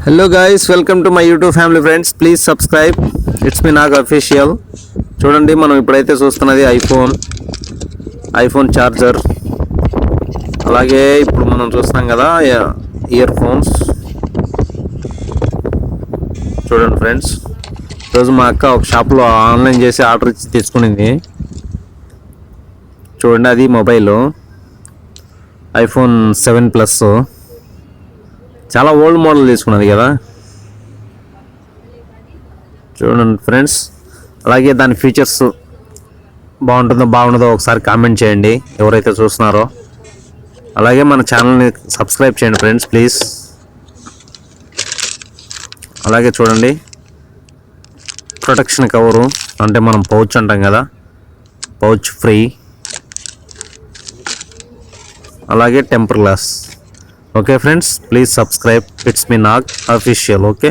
Hello guys welcome to my YouTube family friends please subscribe it's me Nag official చూడండి మనం ఇప్పుడైతే చూస్తున్నది iPhone iPhone charger అలాగే ఇప్పుడు మనం చూస్తున్నాం కదా ఇయర్ ఫోన్స్ చూడండి ఫ్రెండ్స్ ఈరోజు మా అక్క ఒక షాప్లో ఆన్లైన్ చేసి ఆర్డర్ ఇచ్చి తెచ్చుకునింది చూడండి అది మొబైల్ ఐఫోన్ సెవెన్ ప్లస్ చాలా ఓల్డ్ మోడల్ తీసుకున్నది కదా. చూడండి ఫ్రెండ్స్ అలాగే దాని ఫీచర్స్ బాగుంటుందో బాగుండదో ఒకసారి కామెంట్ చేయండి. ఎవరైతే చూస్తున్నారో. అలాగే మన ఛానల్ని సబ్స్క్రైబ్ చేయండి ఫ్రెండ్స్ ప్లీజ్ అలాగే చూడండి. ప్రొటెక్షన్ కవరు అంటే మనం పౌచ్ అంటాం కదా. పౌచ్ ఫ్రీ అలాగే temper glass okay friends please subscribe it's me Nag official okay